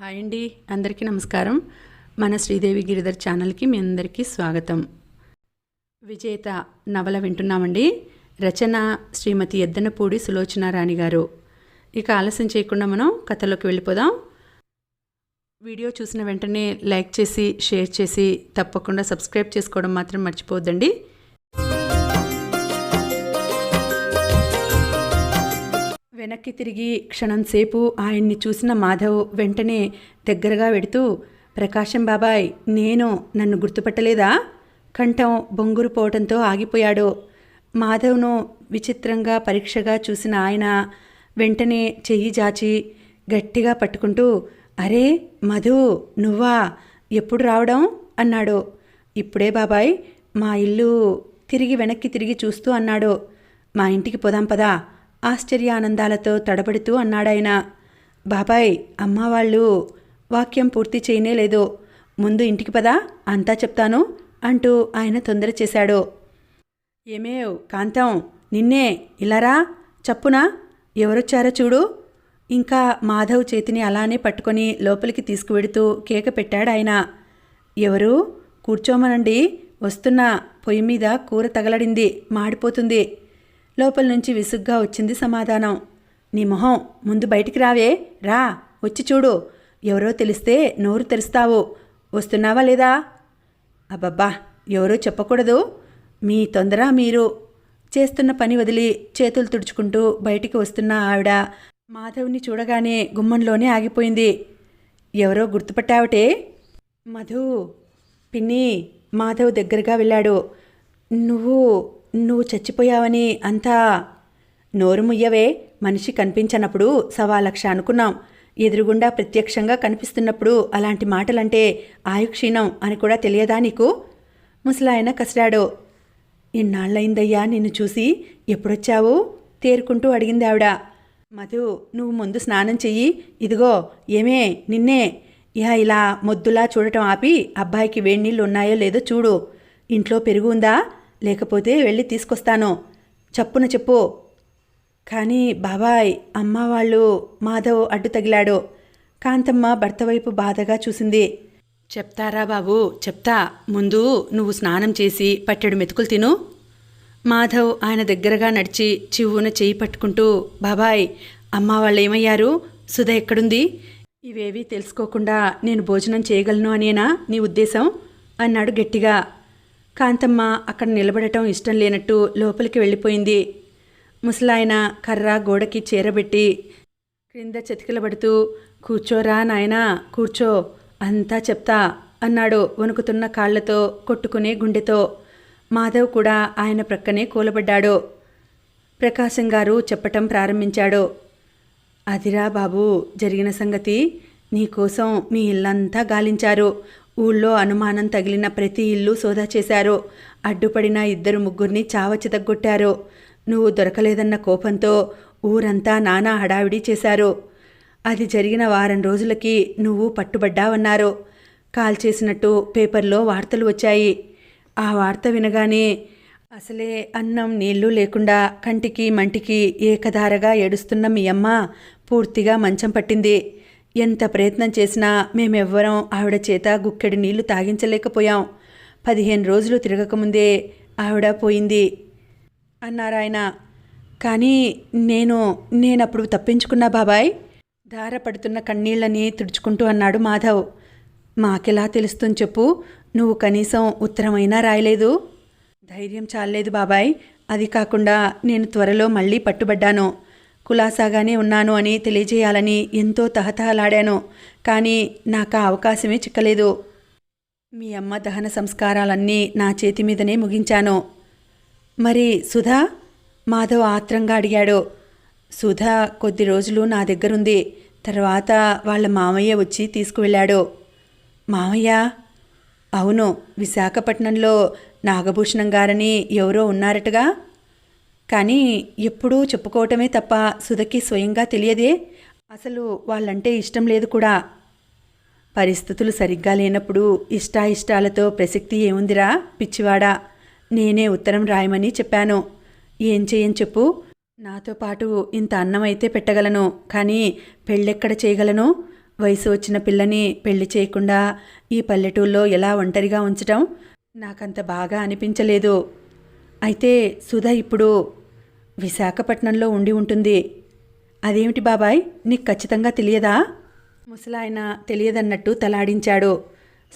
Hi అండి అందరికీ నమస్కారం. మన శ్రీదేవి గిరిధర్ ఛానల్కి మీ అందరికీ స్వాగతం. విజేత నవల వింటున్నామండి. రచన శ్రీమతి ఎద్దనపూడి సులోచన రాణి గారు. ఇక ఆలస్యం చేయకుండా మనం కథలోకి వెళ్ళిపోదాం. వీడియో చూసిన వెంటనే లైక్ చేసి షేర్ చేసి తప్పకుండా సబ్స్క్రైబ్ చేసుకోవడం మాత్రం మర్చిపోవద్దండి. వెనక్కి తిరిగి క్షణంసేపు ఆయన్ని చూసిన మాధవ్ వెంటనే దగ్గరగా వెడుతూ ప్రకాశం బాబాయ్ నేను నన్ను గుర్తుపట్టలేదా? కంఠం బొంగురు పోవటంతో ఆగిపోయాడు. మాధవ్ను విచిత్రంగా పరీక్షగా చూసిన ఆయన వెంటనే చెయ్యి జాచి గట్టిగా పట్టుకుంటూ అరే మధు నువ్వా? ఎప్పుడు రావడం? అన్నాడు. ఇప్పుడే బాబాయ్ మా ఇల్లు తిరిగి వెనక్కి తిరిగి చూస్తూ అన్నాడు. మా ఇంటికి పోదాం పదా. ఆశ్చర్యానందాలతో తడబడుతూ అన్నాడాయన బాబాయ్ అమ్మ వాళ్ళు వాక్యం పూర్తి చేయనే లేదు. ముందు ఇంటికి పదా అంతా చెప్తాను అంటూ ఆయన తొందర చేశాడు. ఏమేవ్ కాంతం నిన్నే ఇలారా చప్పునా ఎవరొచ్చారో చూడు. ఇంకా మాధవ్ చేతిని అలానే పట్టుకొని లోపలికి తీసుకువెడుతూ కేక పెట్టాడు ఆయన ఎవరు? కూర్చోమనండి వస్తున్నా పొయ్యి మీద కూర తగలడింది మాడిపోతుంది. లోపల నుంచి విసుగ్గా వచ్చింది సమాధానం. నీ మొహం ముందు బయటికి రావే రా వచ్చి చూడు. ఎవరో తెలిస్తే నోరు తెరుస్తావు. వస్తున్నావా లేదా? అబ్బబ్బా ఎవరో చెప్పకూడదు. మీ తొందర మీరు. చేస్తున్న పని వదిలి చేతులు తుడుచుకుంటూ బయటికి వస్తున్న ఆవిడ మాధవ్ని చూడగానే గుమ్మంలోనే ఆగిపోయింది. ఎవరో గుర్తుపట్టావటే? మధు పిన్ని మాధవ్ దగ్గరగా వెళ్ళాడు. నువ్వు నువ్వు చచ్చిపోయావని అంతా నోరు ముయ్యవే మనిషి కనిపించనప్పుడు సవాలక్ష అనుకున్నాం. ఎదురుగుండా ప్రత్యక్షంగా కనిపిస్తున్నప్పుడు అలాంటి మాటలంటే ఆయుక్షీణం అని కూడా తెలియదా నీకు? ముసలాయన కసిరాడో ఇన్నాళ్ళయిందయ్యా నిన్ను చూసి ఎప్పుడొచ్చావు? తేరుకుంటూ అడిగింది ఆవిడ. మధు నువ్వు ముందు స్నానం చెయ్యి. ఇదిగో ఏమే నిన్నే. ఇహ ఇలా మొద్దులా చూడటం ఆపి అబ్బాయికి వేడినీళ్ళు ఉన్నాయో లేదో చూడు. ఇంట్లో పెరుగు ఉందా? లేకపోతే వెళ్ళి తీసుకొస్తాను. చప్పున చెప్పు. కానీ బాబాయ్ అమ్మ వాళ్ళు మాధవ్ అడ్డు తగిలాడు. కాంతమ్మ భర్త వైపు బాధగా చూసింది. చెప్తారా బాబు? చెప్తా. ముందు నువ్వు స్నానం చేసి పట్టెడు మెతుకులు తిను. మాధవ్ ఆయన దగ్గరగా నడిచి చివ్వున చేయి పట్టుకుంటూ బాబాయ్ అమ్మ వాళ్ళు ఏమయ్యారు? సుధ ఎక్కడుంది? ఇవేవీ తెలుసుకోకుండా నేను భోజనం చేయగలను అనేనా నీ ఉద్దేశం? అన్నాడు గట్టిగా. కాంతమ్మ అక్కడ నిలబడటం ఇష్టం లేనట్టు లోపలికి వెళ్ళిపోయింది. ముసలాయన కర్ర గోడకి చేరబెట్టి క్రింద చతికిలబడుతూ కూర్చోరా నాయనా కూర్చో అంతా చెప్తా అన్నాడు వణుకుతున్న కాళ్ళతో కొట్టుకునే గుండెతో. మాధవ్ కూడా ఆయన ప్రక్కనే కూలబడ్డాడు. ప్రకాశం గారు చెప్పటం ప్రారంభించాడు. అదిరా బాబు జరిగిన సంగతి నీకోసం మీ ఇల్లంతా గాలించారు. ఊళ్ళో అనుమానం తగిలిన ప్రతి ఇల్లు సోదా చేశారు. అడ్డుపడిన ఇద్దరు ముగ్గురిని చావచితగ్గొట్టారు. నువ్వు దొరకలేదన్న కోపంతో ఊరంతా నానా హడావిడి చేశారు. అది జరిగిన వారం రోజులకి నువ్వు పట్టుబడ్డావన్నారు. కాల్ చేసినట్టు పేపర్లో వార్తలు వచ్చాయి. ఆ వార్త వినగానే అసలే అన్నం నీళ్ళు లేకుండా కంటికి మంటికి ఏకధారగా ఏడుస్తున్న మీ అమ్మ పూర్తిగా మంచం పట్టింది. ఎంత ప్రయత్నం చేసినా మేమెవ్వరం ఆవిడ చేత గుక్కెడు నీళ్ళు తాగించలేకపోయాం. పదిహేను రోజులు తిరగకముందే ఆవిడ పోయింది అన్నారాయన. కానీ నేను నేనప్పుడు తప్పించుకున్నా బాబాయ్. ధార పడుతున్న కన్నీళ్ళని తుడుచుకుంటూ అన్నాడు మాధవ్. మాకెలా తెలుస్తుంది చెప్పు నువ్వు కనీసం ఉత్తరమైనా రాయలేదు. ధైర్యం చాలలేదు బాబాయ్. అది కాకుండా నేను త్వరలో మళ్ళీ పట్టుబడ్డాను. కులాసాగానే ఉన్నాను అని తెలియజేయాలని ఎంతో తహతహలాడాను కానీ నాకు ఆ అవకాశమే చిక్కలేదు. మీ అమ్మ దహన సంస్కారాలన్నీ నా చేతి మీదనే ముగించాను. మరి సుధా? మాధవ్ ఆత్రంగా అడిగాడు. సుధా కొద్ది రోజులు నా దగ్గరుంది. తర్వాత వాళ్ళ మామయ్య వచ్చి తీసుకువెళ్ళాడు. మామయ్య? అవును విశాఖపట్నంలో నాగభూషణం గారని ఎవరో ఉన్నారటగా? కానీ ఎప్పుడూ చెప్పుకోవటమే తప్ప సుధకి స్వయంగా తెలియదే. అసలు వాళ్ళంటే ఇష్టం లేదు కూడా. పరిస్థితులు సరిగ్గా లేనప్పుడు ఇష్టాయిష్టాలతో ప్రసక్తి ఏముందిరా పిచ్చివాడా? నేనే ఉత్తరం రాయమని చెప్పాను. ఏం చేయని చెప్పు. నాతో పాటు ఇంత అన్నం అయితే పెట్టగలను కానీ పెళ్ళెక్కడ చేయగలను? వయసు వచ్చిన పిల్లని పెళ్ళి చేయకుండా ఈ పల్లెటూళ్ళలో ఎలా ఒంటరిగా ఉంచటం? నాకంత బాగా అనిపించలేదు. అయితే సుధా ఇప్పుడు విశాఖపట్నంలో ఉండి ఉంటుంది. అదేమిటి బాబాయ్? నీకు ఖచ్చితంగా తెలియదా? ముసలాయన తెలియదన్నట్టు తలాడించాడు.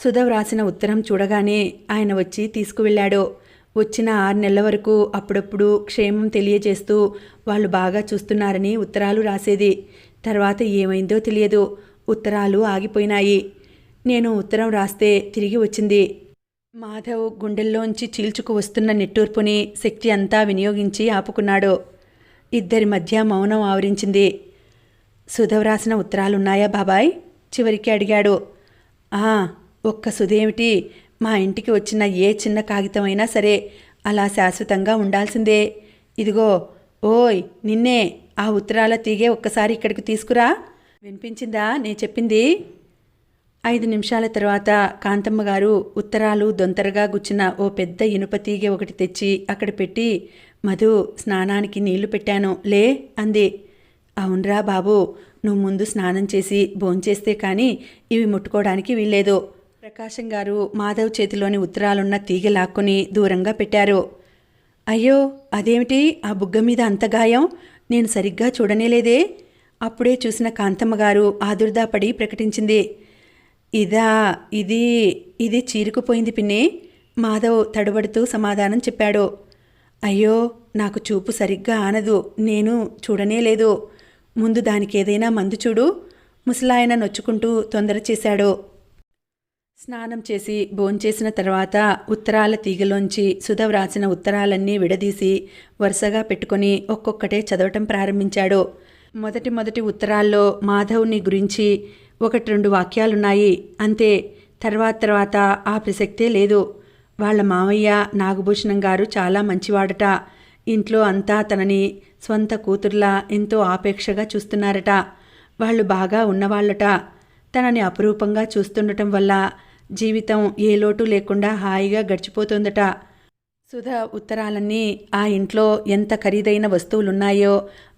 సుధ వ్రాసిన ఉత్తరం చూడగానే ఆయన వచ్చి తీసుకువెళ్ళాడు. వచ్చిన ఆరు నెలల వరకు అప్పుడప్పుడు క్షేమం తెలియజేస్తూ వాళ్ళు బాగా చూస్తున్నారని ఉత్తరాలు రాసేది. తర్వాత ఏమైందో తెలియదు. ఉత్తరాలు ఆగిపోయినాయి. నేను ఉత్తరం రాస్తే తిరిగి వచ్చింది. మాధవ్ గుండెల్లోంచి చీల్చుకు వస్తున్న నిట్టూర్పుని శక్తి అంతా వినియోగించి ఆపుకున్నాడు. ఇద్దరి మధ్య మౌనం ఆవరించింది. సుధవ్ రాసిన ఉత్తరాలున్నాయా బాబాయ్? చివరికి అడిగాడు. ఆ ఒక్క సుధేమిటి. మా ఇంటికి వచ్చిన ఏ చిన్న కాగితమైనా సరే అలా శాశ్వతంగా ఉండాల్సిందే. ఇదిగో ఓయ్ నిన్నే ఆ ఉత్తరాల తీగే ఒక్కసారి ఇక్కడికి తీసుకురా. వినిపించిందా? నేను చెప్పింది. ఐదు నిమిషాల తర్వాత కాంతమ్మ గారు ఉత్తరాలు దొంతరగా గుచ్చిన ఓ పెద్ద ఇనుప తీగె ఒకటి తెచ్చి అక్కడ పెట్టి మధు స్నానానికి నీళ్ళు పెట్టాను లే అంది. అవునరా బాబు నువ్వు ముందు స్నానం చేసి భోంచేస్తే కానీ ఇవి ముట్టుకోవడానికి వీల్లేదు ప్రకాశం గారు మాధవ్ చేతిలోని ఉత్తరాలున్న తీగ లాక్కొని దూరంగా పెట్టారు. అయ్యో అదేమిటి? ఆ బుగ్గ మీద అంత గాయం? నేను సరిగ్గా చూడనేలేదే? అప్పుడే చూసిన కాంతమ్మ గారు ఆదుర్దాపడి ప్రకటించింది. ఇదా ఇది ఇది చీరుకుపోయింది పిన్ని. మాధవ్ తడబడుతూ సమాధానం చెప్పాడు. అయ్యో నాకు చూపు సరిగ్గా ఆనదు. నేను చూడనే లేదు. ముందు దానికి ఏదైనా మందు చూడు. ముసలాయన నొచ్చుకుంటూ తొందర చేశాడు. స్నానం చేసి భోంచేసిన తర్వాత ఉత్తరాల తీగలోంచి సుధ వ్రాసిన ఉత్తరాలన్నీ విడదీసి వరుసగా పెట్టుకొని ఒక్కొక్కటే చదవటం ప్రారంభించాడు. మొదటి మొదటి ఉత్తరాల్లో మాధవ్ని గురించి ఒకటి రెండు వాక్యాలున్నాయి. అంతే. తర్వాత తర్వాత ఆ ప్రసక్తే లేదు. వాళ్ళ మామయ్య నాగభూషణం గారు చాలా మంచివాడట. ఇంట్లో అంతా తనని స్వంత కూతుర్లా ఎంతో ఆపేక్షగా చూస్తున్నారట. వాళ్ళు బాగా ఉన్నవాళ్ళట. తనని అపురూపంగా చూస్తుండటం వల్ల జీవితం ఏ లోటు లేకుండా హాయిగా గడిచిపోతుందట. సుధ ఉత్తరాలన్నీ ఆ ఇంట్లో ఎంత ఖరీదైన వస్తువులున్నాయో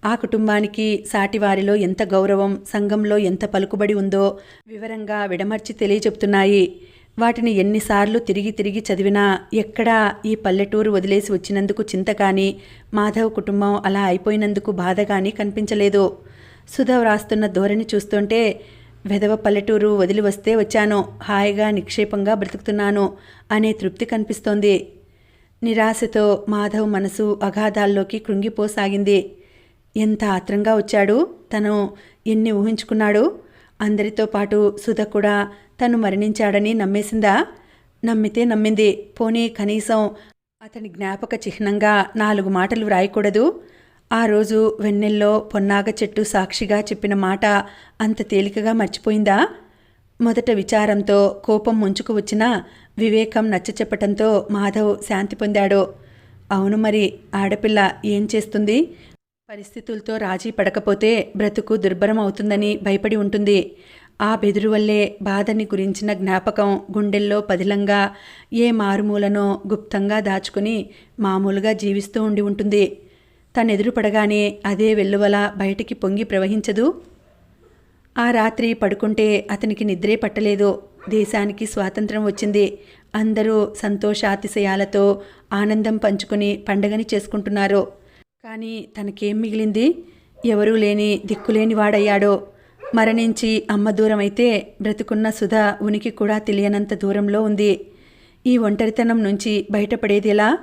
ఆ కుటుంబానికి సాటివారిలో ఎంత గౌరవం సంఘంలో ఎంత పలుకుబడి ఉందో వివరంగా విడమర్చి తెలియచెప్తున్నాయి. వాటిని ఎన్నిసార్లు తిరిగి తిరిగి చదివినా ఎక్కడా ఈ పల్లెటూరు వదిలేసి వచ్చినందుకు చింత కానీ మాధవ్ కుటుంబం అలా అయిపోయినందుకు బాధ కానీ కనిపించలేదు. సుధ వ్రాస్తున్న ధోరణి చూస్తుంటే వెధవ పల్లెటూరు వదిలి వస్తే వచ్చాను హాయిగా నిక్షేపంగా బ్రతుకుతున్నాను అనే తృప్తి కనిపిస్తోంది. నిరాశతో మాధవ్ మనసు అగాధాల్లోకి కృంగిపోసాగింది. ఎంత ఆత్రంగా వచ్చాడు? తను ఎన్ని ఊహించుకున్నాడు? అందరితో పాటు సుధ కూడా తను మరణించాడని నమ్మేసిందా? నమ్మితే నమ్మింది. పోనీ కనీసం అతని జ్ఞాపక చిహ్నంగా నాలుగు మాటలు వ్రాయకూడదు? ఆ రోజు వెన్నెల్లో పొన్నాగ చెట్టు సాక్షిగా చెప్పిన మాట అంత తేలికగా మర్చిపోయిందా? మొదట విచారంతో కోపం ముంచుకు వచ్చినా వివేకం నచ్చచెప్పటంతో మాధవ్ శాంతి పొందాడు. అవును మరి ఆడపిల్ల ఏం చేస్తుంది? పరిస్థితులతో రాజీ పడకపోతే బ్రతుకు దుర్భరం అవుతుందని భయపడి ఉంటుంది. ఆ బెదురు వల్లే బాధని గురించిన జ్ఞాపకం గుండెల్లో పదిలంగా ఏ మారుమూలనో గుప్తంగా దాచుకుని మామూలుగా జీవిస్తూ ఉండి ఉంటుంది. తనెదురు పడగానే అదే వెల్లువల బయటికి పొంగి ప్రవహించదు. ఆ రాత్రి పడుకుంటే అతనికి నిద్రే పట్టలేదు. దేశానికి స్వాతంత్రం వచ్చింది. అందరూ సంతోషాతిశయాలతో ఆనందం పంచుకుని పండగని చేసుకుంటున్నారు. కానీ తనకేం మిగిలింది? ఎవరూ లేని దిక్కులేని వాడయ్యాడో. మరణించి అమ్మ దూరమైతే బ్రతుకున్న సుధ ఉనికి కూడా తెలియనంత దూరంలో ఉంది. ఈ ఒంటరితనం నుంచి బయటపడేది ఎలా?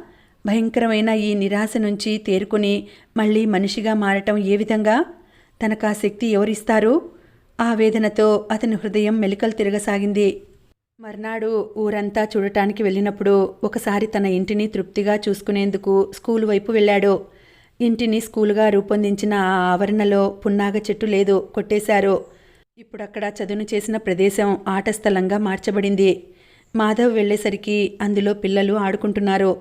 భయంకరమైన ఈ నిరాశ నుంచి తేరుకుని మళ్ళీ మనిషిగా మారటం ఏ విధంగా? తనకు ఆ శక్తి ఎవరిస్తారు? ఆ వేదనతో అతని హృదయం మెలికలు తిరగసాగింది. మర్నాడు ఊరంతా చూడటానికి వెళ్ళినప్పుడు ఒకసారి తన ఇంటిని తృప్తిగా చూసుకునేందుకు స్కూలు వైపు వెళ్ళాడు. ఇంటిని స్కూలుగా రూపొందించిన ఆ ఆవరణలో పున్నాగ చెట్టు లేదు కొట్టేశారు. ఇప్పుడక్కడ చదును చేసిన ప్రదేశం ఆట స్థలంగా మార్చబడింది. మాధవ్ వెళ్ళేసరికి అందులో పిల్లలు ఆడుకుంటున్నారు.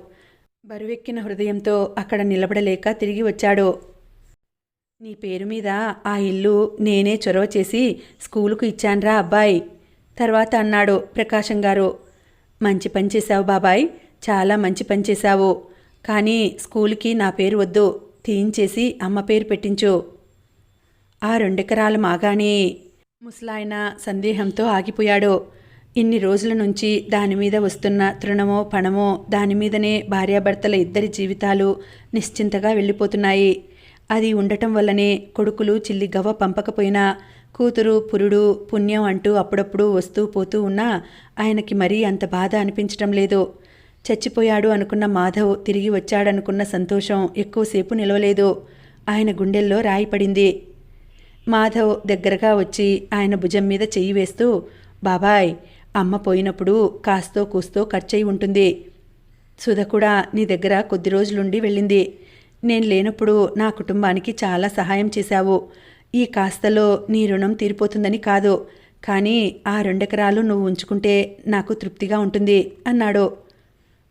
బరువెక్కిన హృదయంతో అక్కడ నిలబడలేక తిరిగి వచ్చాడు. నీ పేరు మీద ఆ ఇల్లు నేనే చొరవ చేసి స్కూలుకు ఇచ్చాన్రా అబ్బాయి. తర్వాత అన్నాడు ప్రకాశం గారు. మంచి పని చేశావు బాబాయ్ చాలా మంచి పని చేశావు. కానీ స్కూల్కి నా పేరు వద్దు తీయించేసి అమ్మ పేరు పెట్టించు. ఆ రెండెకరాలు మాగాని ముసలాయన సందేహంతో ఆగిపోయాడు. ఇన్ని రోజుల నుంచి దాని మీద వస్తున్న తృణమో పణమో దాని మీదనే భార్యాభర్తల ఇద్దరి జీవితాలు నిశ్చింతగా వెళ్ళిపోతున్నాయి. అది ఉండటం వల్లనే కొడుకులు చిల్లి గవ్వ పంపకపోయినా కూతురు పురుడు పుణ్యం అంటూ అప్పుడప్పుడు వస్తూ పోతూ ఉన్నా ఆయనకి మరీ అంత బాధ అనిపించటం లేదు. చచ్చిపోయాడు అనుకున్న మాధవ్ తిరిగి వచ్చాడనుకున్న సంతోషం ఎక్కువసేపు నిలవలేదు. ఆయన గుండెల్లో రాయి పడింది. మాధవ్ దగ్గరగా వచ్చి ఆయన భుజం మీద చెయ్యి వేస్తూ బాబాయ్ అమ్మ పోయినప్పుడు కాస్తో కూస్తో ఖర్చయి ఉంటుంది. సుధ కూడా నీ దగ్గర కొద్ది రోజులుండి వెళ్ళింది. నేను లేనప్పుడు నా కుటుంబానికి చాలా సహాయం చేశావు. ఈ కాస్తలో నీ రుణం తీరిపోతుందని కాదు. కానీ ఆ రెండెకరాలు నువ్వు ఉంచుకుంటే నాకు తృప్తిగా ఉంటుంది అన్నాడు.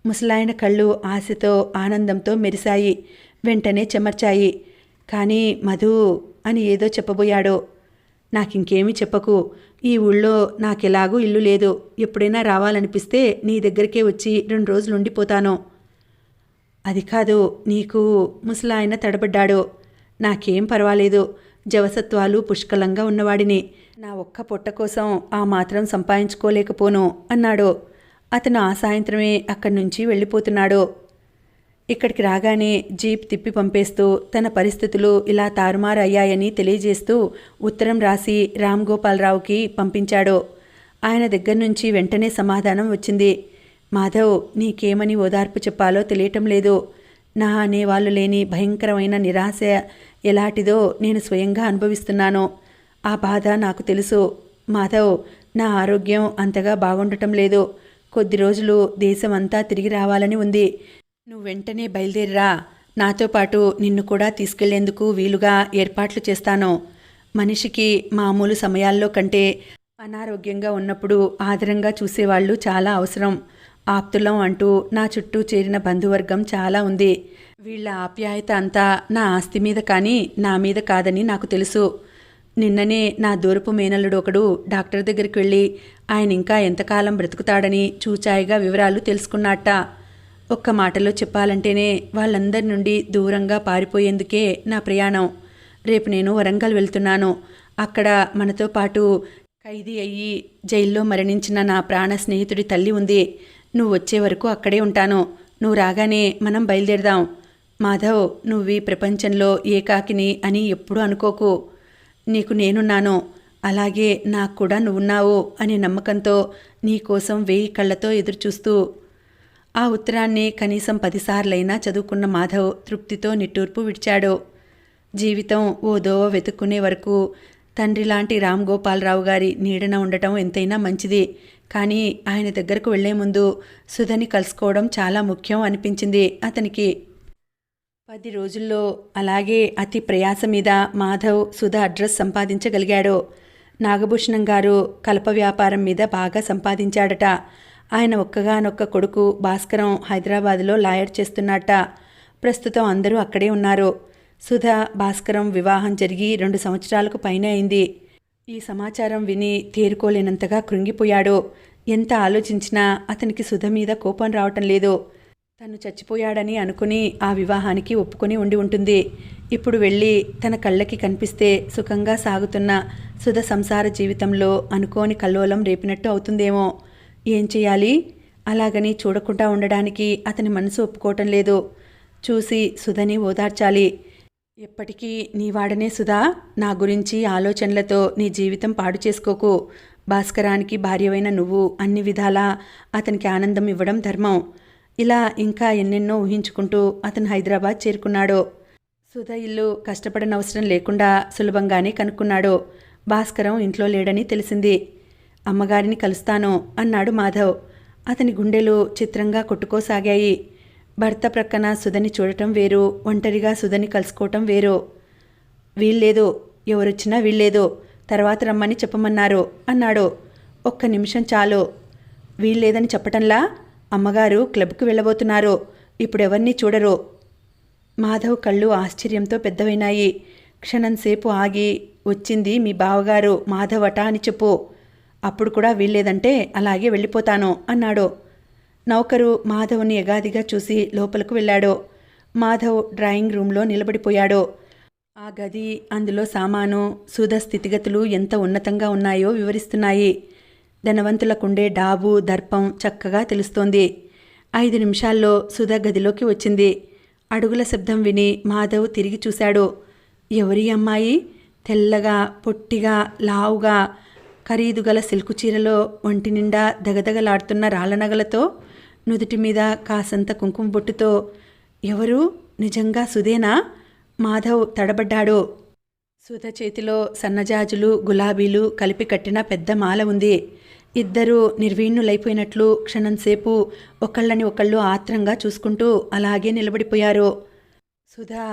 ముసలాయన కళ్ళు ఆశతో ఆనందంతో మెరిశాయి. వెంటనే చెమర్చాయి. కానీ మధు అని ఏదో చెప్పబోయాడు. నాకింకేమీ చెప్పకు. ఈ ఊళ్ళో నాకెలాగూ ఇల్లు లేదు. ఎప్పుడైనా రావాలనిపిస్తే నీ దగ్గరికే వచ్చి రెండు రోజులు ఉండిపోతాను అది కాదు నీకు ముసలాయన తడబడ్డాడు. నాకేం పర్వాలేదు. జవసత్వాలు పుష్కలంగా ఉన్నవాడిని. నా ఒక్క పొట్ట కోసం ఆ మాత్రం సంపాదించుకోలేకపోను అన్నాడు. అతను ఆ సాయంత్రమే అక్కడి నుంచి వెళ్ళిపోతున్నాడు. ఇక్కడికి రాగానే జీప్ తిప్పి పంపేస్తూ తన పరిస్థితులు ఇలా తారుమారు అయ్యాయని తెలియజేస్తూ ఉత్తరం రాసి రామ్ గోపాలరావుకి పంపించాడు. ఆయన దగ్గర నుంచి వెంటనే సమాధానం వచ్చింది. మాధవ్ నీకేమని ఓదార్పు చెప్పాలో తెలియటం లేదు. నా అనేవాళ్ళు లేని భయంకరమైన నిరాశ ఎలాంటిదో నేను స్వయంగా అనుభవిస్తున్నాను. ఆ బాధ నాకు తెలుసు. మాధవ్ నా ఆరోగ్యం అంతగా బాగుండటం లేదు. కొద్ది రోజులు దేశమంతా తిరిగి రావాలని ఉంది. నువ్వు వెంటనే బయలుదేరిరా. నాతో పాటు నిన్ను కూడా తీసుకెళ్ళేందుకు వీలుగా ఏర్పాట్లు చేస్తాను. మనిషికి మామూలు సమయాల్లో కంటే అనారోగ్యంగా ఉన్నప్పుడు ఆదరంగా చూసేవాళ్ళు చాలా అవసరం. ఆప్తులం అంటూ నా చుట్టూ చేరిన బంధువర్గం చాలా ఉంది. వీళ్ళ ఆప్యాయత అంతా నా ఆస్తి మీద కానీ నా మీద కాదని నాకు తెలుసు. నిన్ననే నా దూరపు మేనల్లుడు ఒకడు డాక్టర్ దగ్గరికి వెళ్ళి ఆయన ఇంకా ఎంతకాలం బ్రతుకుతాడని చూచాయిగా వివరాలు తెలుసుకున్నట్ట ఒక్క మాటలో చెప్పాలంటేనే వాళ్ళందరి నుండి దూరంగా పారిపోయేందుకే నా ప్రయాణం. రేపు నేను వరంగల్ వెళ్తున్నాను. అక్కడ మనతో పాటు ఖైదీ అయ్యి జైల్లో మరణించిన నా ప్రాణ స్నేహితుడి తల్లి ఉంది. నువ్వు వచ్చే వరకు అక్కడే ఉంటాను. నువ్వు రాగానే మనం బయలుదేరదాం. మాధవ్ నువ్వు ఈ ప్రపంచంలో ఏకాకిని అని ఎప్పుడూ అనుకోకు. నీకు నేనున్నాను. అలాగే నాకు కూడా నువ్వున్నావు అనే నమ్మకంతో నీకోసం వెయ్యి కళ్ళతో ఎదురుచూస్తూ. ఆ ఉత్తరాన్ని కనీసం పదిసార్లైనా చదువుకున్న మాధవ్ తృప్తితో నిట్టూర్పు విడిచాడు. జీవితం ఓ దోవ వెతుక్కునే వరకు తండ్రి లాంటి రామ్ గోపాలరావు గారి నీడన ఉండటం ఎంతైనా మంచిది. కానీ ఆయన దగ్గరకు వెళ్ళే ముందు సుధని కలుసుకోవడం చాలా ముఖ్యం అనిపించింది అతనికి. పది రోజుల్లో అలాగే అతి ప్రయాస మీద మాధవ్ సుధ అడ్రస్ సంపాదించగలిగాడు. నాగభూషణం గారు కలప వ్యాపారం మీద బాగా సంపాదించాడట. ఆయన ఒక్కగానొక్క కొడుకు భాస్కరం హైదరాబాదులో లాయర్ చేస్తున్నట్ట. ప్రస్తుతం అందరూ అక్కడే ఉన్నారు. సుధ భాస్కరం వివాహం జరిగి రెండు సంవత్సరాలకు పైన అయింది. ఈ సమాచారం విని తేరుకోలేనంతగా కృంగిపోయాడు. ఎంత ఆలోచించినా అతనికి సుధ మీద కోపం రావటం లేదు. తను చచ్చిపోయాడని అనుకుని ఆ వివాహానికి ఒప్పుకొని ఉండి ఉంటుంది. ఇప్పుడు వెళ్ళి తన కళ్ళకి కనిపిస్తే సుఖంగా సాగుతున్న సుధ సంసార జీవితంలో అనుకోని కల్లోలం రేపినట్టు అవుతుందేమో. ఏం చేయాలి? అలాగని చూడకుండా ఉండడానికి అతని మనసు ఒప్పుకోవటం లేదు. చూసి సుధని ఓదార్చాలి. ఎప్పటికీ నీ వాడనే సుధా. నా గురించి ఆలోచనలతో నీ జీవితం పాడు చేసుకోకు. భాస్కరానికి భార్యవైన నువ్వు అన్ని విధాలా అతనికి ఆనందం ఇవ్వడం ధర్మం. ఇలా ఇంకా ఎన్నెన్నో ఊహించుకుంటూ అతను హైదరాబాద్ చేరుకున్నాడు. సుధ ఇల్లు కష్టపడనవసరం లేకుండా సులభంగానే కనుక్కున్నాడు. భాస్కరం ఇంట్లో లేడని తెలిసింది. అమ్మగారిని కలుస్తాను అన్నాడు మాధవ్. అతని గుండెలు చిత్రంగా కొట్టుకోసాగాయి. భర్త ప్రక్కన సుధని చూడటం వేరు ఒంటరిగా సుధని కలుసుకోవటం వేరు. వీల్లేదు ఎవరొచ్చినా వీల్లేదు తర్వాత రమ్మని చెప్పమన్నారు అన్నాడు. ఒక్క నిమిషం చాలు. వీల్లేదని చెప్పటంలా అమ్మగారు క్లబ్కు వెళ్ళబోతున్నారు. ఇప్పుడెవర్నీ చూడరు. మాధవ్ కళ్ళు ఆశ్చర్యంతో పెద్దవైనాయి. క్షణంసేపు ఆగి వచ్చింది మీ బావగారు మాధవట అని చెప్పు. అప్పుడు కూడా వీల్లేదంటే అలాగే వెళ్ళిపోతాను అన్నాడు. నౌకరు మాధవ్ని ఎగాదిగా చూసి లోపలకు వెళ్ళాడు. మాధవ్ డ్రాయింగ్ రూంలో నిలబడిపోయాడు. ఆ గది అందులో సామాను సుధ స్థితిగతులు ఎంత ఉన్నతంగా ఉన్నాయో వివరిస్తున్నాయి. ధనవంతులకుండే డాబు దర్పం చక్కగా తెలుస్తోంది. ఐదు నిమిషాల్లో సుధ గదిలోకి వచ్చింది. అడుగుల శబ్దం విని మాధవ్ తిరిగి చూశాడు. ఎవరి అమ్మాయి? తెల్లగా పొట్టిగా లావుగా ఖరీదు గల సిల్కు చీరలో ఒంటి నిండా దగదగలాడుతున్న రాళ్ళనగలతో నుదుటి మీద కాసంత కుంకుమ బొట్టుతో ఎవరు? నిజంగా సుధేనా? మాధవ్ తడబడ్డాడు. సుధ చేతిలో సన్నజాజులు గులాబీలు కలిపి కట్టిన పెద్ద మాల ఉంది. ఇద్దరూ నిర్వీణులైపోయినట్లు క్షణంసేపు ఒకళ్ళని ఒకళ్ళు ఆత్రంగా చూసుకుంటూ అలాగే నిలబడిపోయారు. సుధా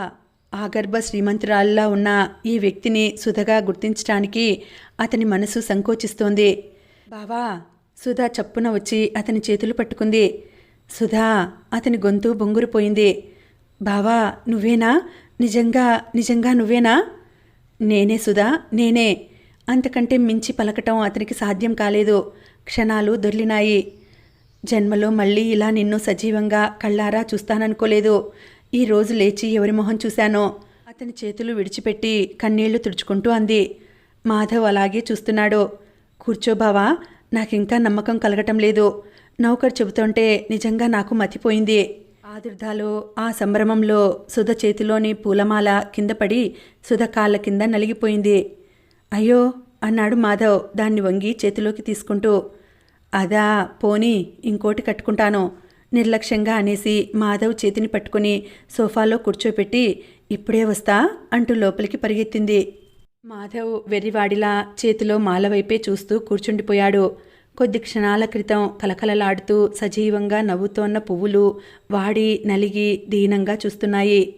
ఆగర్భ శ్రీమంతురాల్లా ఉన్న ఈ వ్యక్తిని సుధగా గుర్తించటానికి అతని మనసు సంకోచిస్తోంది. బావా సుధా చప్పున వచ్చి అతని చేతులు పట్టుకుంది. సుధా అతని గొంతు బొంగురిపోయింది. బావా నువ్వేనా? నిజంగా నిజంగా నువ్వేనా? నేనే సుధా నేనే. అంతకంటే మించి పలకటం అతనికి సాధ్యం కాలేదు. క్షణాలు దొర్లినాయి. జన్మలో మళ్ళీ ఇలా నిన్ను సజీవంగా కళ్ళారా చూస్తాననుకోలేదు. ఈ రోజు లేచి ఎవరి మొహం చూశానో? అతని చేతులు విడిచిపెట్టి కన్నీళ్ళు తుడుచుకుంటూ అంది. మాధవ్ అలాగే చూస్తున్నాడు. కూర్చో బావా నాకింకా నమ్మకం కలగటం లేదు. నౌకర్ చెబుతుంటే నిజంగా నాకు మతిపోయింది. ఆదుర్దాలో ఆ సంభ్రమంలో సుధ చేతిలోని పూలమాల కింద పడి సుధ కాళ్ళ కింద నలిగిపోయింది. అయ్యో అన్నాడు మాధవ్ దాన్ని వంగి చేతిలోకి తీసుకుంటూ. అదా పోని ఇంకోటి కట్టుకుంటాను నిర్లక్ష్యంగా అనేసి మాధవ్ చేతిని పట్టుకుని సోఫాలో కూర్చోపెట్టి ఇప్పుడే వస్తా అంటూ లోపలికి పరిగెత్తింది. మాధవ్ వెర్రివాడిలా చేతిలో మాలవైపే చూస్తూ కూర్చుండిపోయాడు. కొద్ది క్షణాల క్రితం కలకలలాడుతూ సజీవంగా నవ్వుతోన్న పువ్వులు వాడి నలిగి దీనంగా చూస్తున్నాయి.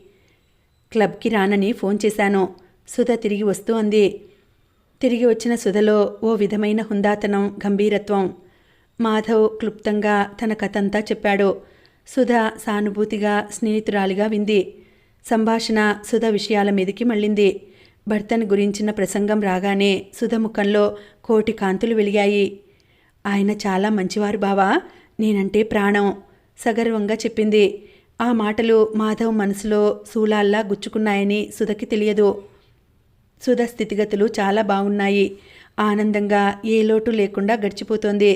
క్లబ్కి రానని ఫోన్ చేశాను. సుధ తిరిగి వస్తూ అంది. తిరిగి వచ్చిన సుధలో ఓ విధమైన హుందాతనం గంభీరత్వం. మాధవ్ క్లుప్తంగా తన కథంతా చెప్పాడు. సుధ సానుభూతిగా స్నేహితురాలిగా వింది. సంభాషణ సుధ విషయాల మీదకి మళ్ళింది. భర్తను గురించిన ప్రసంగం రాగానే సుధముఖంలో కోటి కాంతులు వెలిగాయి. ఆయన చాలా మంచివారు బావా నేనంటే ప్రాణం సగర్వంగా చెప్పింది. ఆ మాటలు మాధవ్ మనసులో శూలాల్లా గుచ్చుకున్నాయని సుధకి తెలియదు. సుధ స్థితిగతులు చాలా బాగున్నాయి. ఆనందంగా ఏ లోటు లేకుండా గడిచిపోతోంది.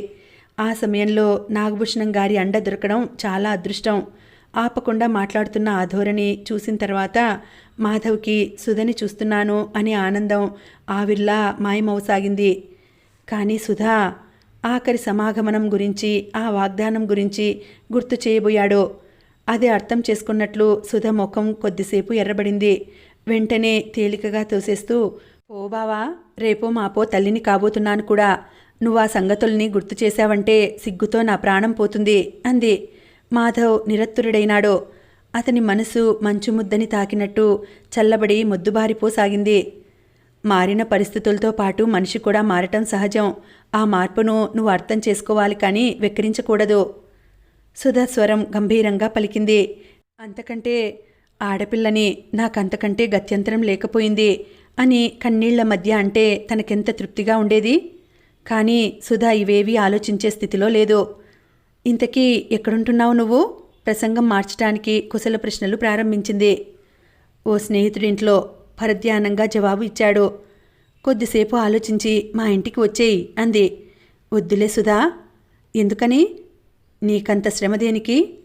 ఆ సమయంలో నాగభూషణం గారి అండ దొరకడం చాలా అదృష్టం. ఆపకుండా మాట్లాడుతున్న ఆ ధోరణి చూసిన తర్వాత మాధవ్కి సుధని చూస్తున్నాను అనే ఆనందం ఆవిర్లా మాయమవసాగింది. కానీ సుధా ఆఖరి సమాగమనం గురించి ఆ వాగ్దానం గురించి గుర్తు చేయబోయాడు. అది అర్థం చేసుకున్నట్లు సుధ ముఖం కొద్దిసేపు ఎర్రబడింది. వెంటనే తేలికగా తోసేస్తూ ఓ బావా రేపో మాపో తల్లిని కాబోతున్నాను కూడా. నువ్వు ఆ సంగతుల్ని గుర్తు చేశావంటే సిగ్గుతో నా ప్రాణం పోతుంది అంది. మాధవ్ నిరత్తురుడైనాడో. అతని మనసు మంచు ముద్దని తాకినట్టు చల్లబడి మొద్దుబారిపోసాగింది. మారిన పరిస్థితులతో పాటు మనిషి కూడా మారటం సహజం. ఆ మార్పును నువ్వు అర్థం చేసుకోవాలి కానీ వెక్కిరించకూడదు. సుధా స్వరం గంభీరంగా పలికింది. అంతకంటే ఆడపిల్లని నాకంతకంటే గత్యంతరం లేకపోయింది అని కన్నీళ్ళ మధ్య అంటే తనకెంత తృప్తిగా ఉండేది? కానీ సుధా ఇవేవీ ఆలోచించే స్థితిలో లేదు. ఇంతకీ ఎక్కడుంటున్నావు నువ్వు? ప్రసంగం మార్చడానికి కుశల ప్రశ్నలు ప్రారంభించింది. ఓ స్నేహితుడింట్లో పరధ్యానంగా జవాబు ఇచ్చాడు. కొద్దిసేపు ఆలోచించి మా ఇంటికి వచ్చేయి అంది. వద్దులే సుధా ఎందుకని? నీకంత శ్రమ దేనికి?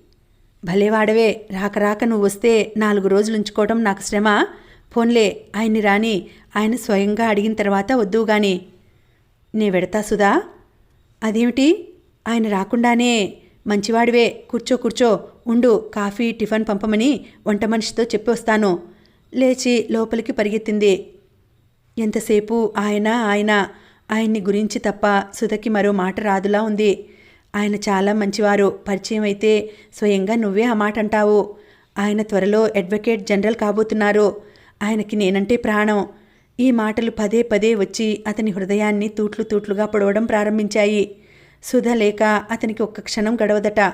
భలేవాడవే రాక రాక నువ్వు వస్తే నాలుగు రోజులు ఉంచుకోవడం నాకు శ్రమ. ఫోన్లే ఆయన్ని రాని ఆయన స్వయంగా అడిగిన తర్వాత వద్దు గాని నే వెడతా సుధా? అదేమిటి? ఆయన రాకుండానే మంచివాడివే. కూర్చో కూర్చో. ఉండు. కాఫీ టిఫిన్ పంపమని వంట మనిషితో చెప్పి వస్తాను లేచి లోపలికి పరిగెత్తింది. ఎంతసేపు? ఆయన ఆయన. ఆయన్ని గురించి తప్ప సుధకి మరో మాట రాదులా ఉంది. ఆయన చాలా మంచివారు. పరిచయం అయితే స్వయంగా నువ్వే ఆ మాట అంటావు. ఆయన త్వరలో అడ్వకేట్ జనరల్ కాబోతున్నారు. ఆయనకి నేనంటే ప్రాణం. ఈ మాటలు పదే పదే వచ్చి అతని హృదయాన్ని తూట్లు తూట్లుగా పొడవడం ప్రారంభించాయి. సుధ లేక అతనికి ఒక్క క్షణం గడవదట.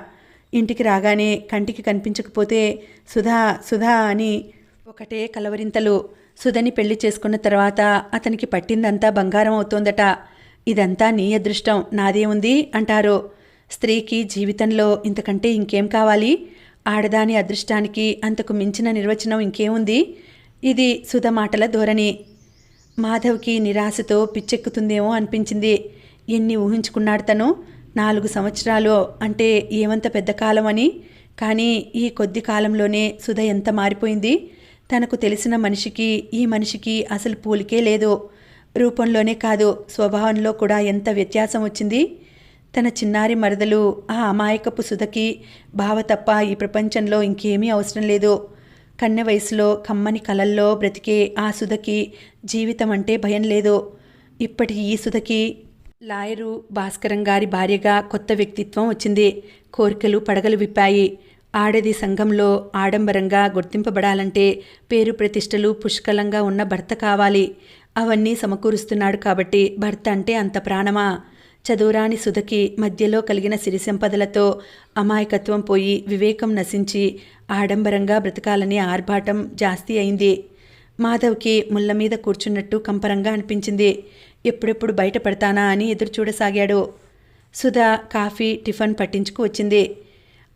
ఇంటికి రాగానే కంటికి కనిపించకపోతే సుధా సుధా అని ఒకటే కలవరింతలు. సుధని పెళ్ళి చేసుకున్న తర్వాత అతనికి పట్టిందంతా బంగారం అవుతోందట. ఇదంతా నీ అదృష్టం నాదే ఉంది అంటారు. స్త్రీకి జీవితంలో ఇంతకంటే ఇంకేం కావాలి? ఆడదాని అదృష్టానికి అంతకు మించిన నిర్వచనం ఇంకేముంది? ఇది సుధ మాటల ధోరణి. మాధవ్కి నిరాశతో పిచ్చెక్కుతుందేమో అనిపించింది. ఎన్ని ఊహించుకున్నాడు తను? నాలుగు సంవత్సరాలు అంటే ఏమంత పెద్ద కాలం అని కానీ ఈ కొద్ది కాలంలోనే సుధ ఎంత మారిపోయింది? తనకు తెలిసిన మనిషికి ఈ మనిషికి అసలు పోలికే లేదు. రూపంలోనే కాదు స్వభావంలో కూడా ఎంత వ్యత్యాసం వచ్చింది? తన చిన్నారి మరదలు ఆ అమాయకపు సుధకి బావ తప్ప ఈ ప్రపంచంలో ఇంకేమీ అవసరం లేదు. కన్నె వయసులో కమ్మని కలల్లో బ్రతికే ఆ సుధకి జీవితం అంటే భయం లేదు. ఇప్పటి ఈ సుధకి లాయరు భాస్కరం గారి భార్యగా కొత్త వ్యక్తిత్వం వచ్చింది. కోరికలు పడగలు విప్పాయి. ఆడది సంఘంలో ఆడంబరంగా గుర్తింపబడాలంటే పేరు ప్రతిష్టలు పుష్కలంగా ఉన్న భర్త కావాలి. అవన్నీ సమకూరుస్తున్నాడు కాబట్టి భర్త అంటే అంత ప్రాణమా? చదువురాని సుధకి మధ్యలో కలిగిన సిరి సంపదలతో అమాయకత్వం పోయి వివేకం నశించి ఆడంబరంగా బ్రతకాలని ఆర్భాటం జాస్తి అయింది. మాధవ్కి ముళ్ళ మీద కూర్చున్నట్టు కంపరంగా అనిపించింది. ఎప్పుడెప్పుడు బయటపడతానా అని ఎదురు చూడసాగాడు సుధా కాఫీ టిఫిన్ పట్టించుకు వచ్చింది.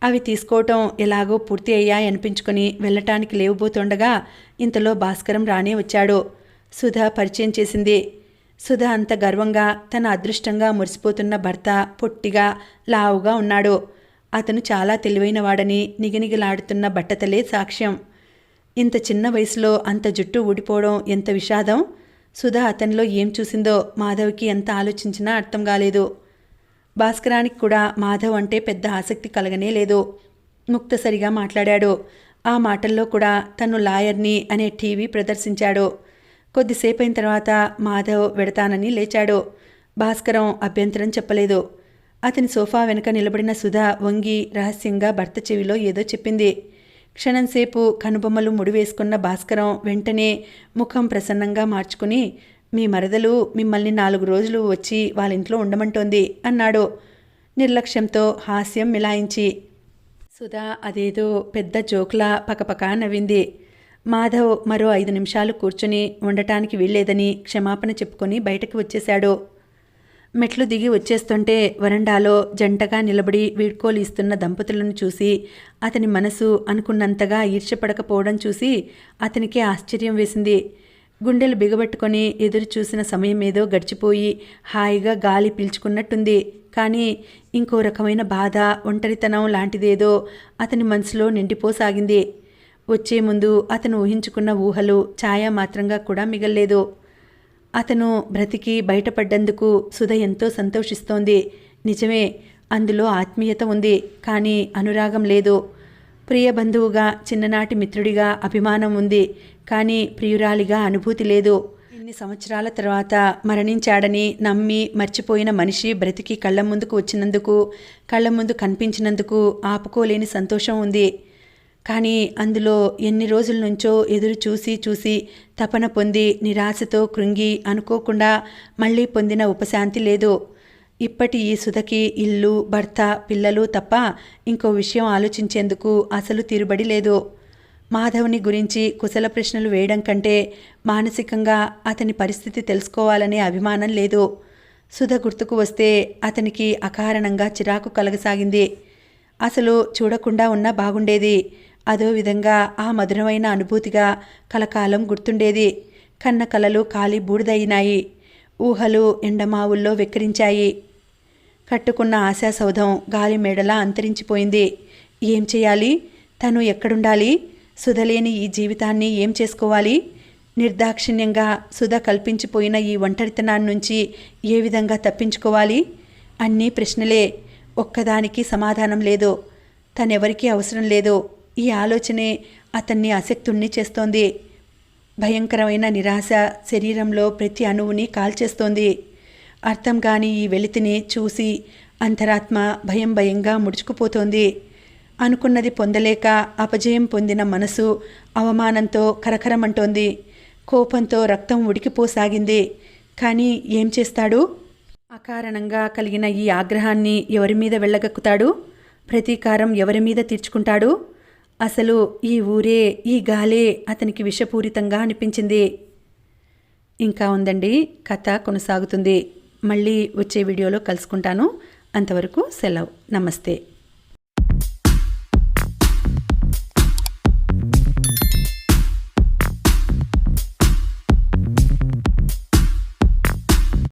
అవి తీసుకోవటం ఎలాగో పూర్తి అయ్యాయి అనిపించుకొని వెళ్ళటానికి లేవబోతుండగా ఇంతలో భాస్కరం రానే వచ్చాడు. సుధా పరిచయం చేసింది. సుధా అంత గర్వంగా తన అదృష్టంగా మురిసిపోతున్న భర్త పొట్టిగా లావుగా ఉన్నాడు. అతను చాలా తెలివైనవాడని నిగనిగలాడుతున్న బట్టతలే సాక్ష్యం. ఇంత చిన్న వయసులో అంత జుట్టు ఊడిపోవడం ఎంత విషాదం? సుధా అతనిలో ఏం చూసిందో మాధవ్కి ఎంత ఆలోచించినా అర్థం కాలేదు. భాస్కరానికి కూడా మాధవ్ అంటే పెద్ద ఆసక్తి కలగనే లేదు. ముక్తసరిగా మాట్లాడాడు. ఆ మాటల్లో కూడా తను లాయర్ని అనే టీవీ ప్రదర్శించాడు. కొద్దిసేపైన తర్వాత మాధవ్ వెడతానని లేచాడు. భాస్కరం అభ్యంతరం చెప్పలేదు. అతని సోఫా వెనుక నిలబడిన సుధా వంగి రహస్యంగా భర్త చెవిలో ఏదో చెప్పింది. క్షణంసేపు కనుబొమ్మలు ముడివేసుకున్న భాస్కరం వెంటనే ముఖం ప్రసన్నంగా మార్చుకుని మీ మరదలు మిమ్మల్ని నాలుగు రోజులు వచ్చి వాళ్ళ ఇంట్లో ఉండమంటోంది అన్నాడు. నిర్లక్ష్యంతో హాస్యం మిలాయించి సుధా అదేదో పెద్ద జోక్లా పకపకా నవ్వింది. మాధవ్ మరో ఐదు నిమిషాలు కూర్చుని ఉండటానికి వీల్లేదని క్షమాపణ చెప్పుకొని బయటకు వచ్చేశాడు. మెట్లు దిగి వచ్చేస్తుంటే వరండాలో జంటగా నిలబడి వీడ్కోలు ఇస్తున్న దంపతులను చూసి అతని మనసు అనుకున్నంతగా ఈర్ష్యపడకపోవడం చూసి అతనికి ఆశ్చర్యం వేసింది. గుండెలు బిగబట్టుకొని ఎదురు చూసిన సమయం ఏదో గడిచిపోయి హాయిగా గాలి పీల్చుకున్నట్టుంది. కానీ ఇంకో రకమైన బాధ ఒంటరితనం లాంటిదేదో అతని మనసులో నిండిపోసాగింది. వచ్చే ముందు అతను ఊహించుకున్న ఊహలు ఛాయామాత్రంగా కూడా మిగల్లేదు. అతను బ్రతికి బయటపడ్డందుకు సుధ ఎంతో సంతోషిస్తోంది. నిజమే అందులో ఆత్మీయత ఉంది కానీ అనురాగం లేదు. ప్రియ బంధువుగా చిన్ననాటి మిత్రుడిగా అభిమానం ఉంది కానీ ప్రియురాలిగా అనుభూతి లేదు. ఇన్ని సంవత్సరాల తర్వాత మరణించాడని నమ్మి మర్చిపోయిన మనిషి బ్రతికి కళ్ళ ముందుకు వచ్చినందుకు కళ్ళ ముందు కనిపించినందుకు ఆపుకోలేని సంతోషం ఉంది. కానీ అందులో ఎన్ని రోజుల నుంచో ఎదురు చూసి చూసి తపన పొంది నిరాశతో కృంగి అనుకోకుండా మళ్ళీ పొందిన ఉపశాంతి లేదు. ఇప్పటి ఈ సుధకి ఇల్లు భర్త పిల్లలు తప్ప ఇంకో విషయం ఆలోచించేందుకు అసలు తీరుబడి లేదు. మాధవ్ని గురించి కుశల ప్రశ్నలు వేయడం కంటే మానసికంగా అతని పరిస్థితి తెలుసుకోవాలనే అభిమానం లేదు. సుధ గుర్తుకు వస్తే అతనికి అకారణంగా చిరాకు కలగసాగింది. అసలు చూడకుండా ఉన్నా బాగుండేది. అదో విధంగా ఆ మధురమైన అనుభూతిగా కలకాలం గుర్తుండేది. కన్న కలలు కాలి బూడిదయినాయి. ఊహలు ఎండమావుల్లో వెక్కిరించాయి. కట్టుకున్న ఆశాసౌధం గాలి మేడలా అంతరించిపోయింది. ఏం చేయాలి? తను ఎక్కడుండాలి? సుధలేని ఈ జీవితాన్ని ఏం చేసుకోవాలి? నిర్దాక్షిణ్యంగా సుధ కల్పించిపోయిన ఈ ఒంటరితనాన్ని నుంచి ఏ విధంగా తప్పించుకోవాలి? అన్నీ ప్రశ్నలే. ఒక్కదానికి సమాధానం లేదు. తనెవరికీ అవసరం లేదు. ఈ ఆలోచనే అతన్ని అసక్తుణ్ణి చేస్తోంది. భయంకరమైన నిరాశ శరీరంలో ప్రతి అణువుని కాల్చేస్తోంది. అర్థం కాని ఈ వెలితిని చూసి అంతరాత్మ భయం భయంగా ముడుచుకుపోతోంది. అనుకున్నది పొందలేక అపజయం పొందిన మనసు అవమానంతో కరకరమంటోంది. కోపంతో రక్తం ఉడికిపోసాగింది. కానీ ఏం చేస్తాడు? అకారణంగా కలిగిన ఈ ఆగ్రహాన్ని ఎవరి మీద వెళ్ళగక్కుతాడు? ప్రతీకారం ఎవరి మీద తీర్చుకుంటాడు? అసలు ఈ ఊరే ఈ గాలే అతనికి విషపూరితంగా అనిపించింది. ఇంకా ఉందండి కథ కొనసాగుతుంది. మళ్ళీ వచ్చే వీడియోలో కలుసుకుంటాను. అంతవరకు సెలవు. నమస్తే.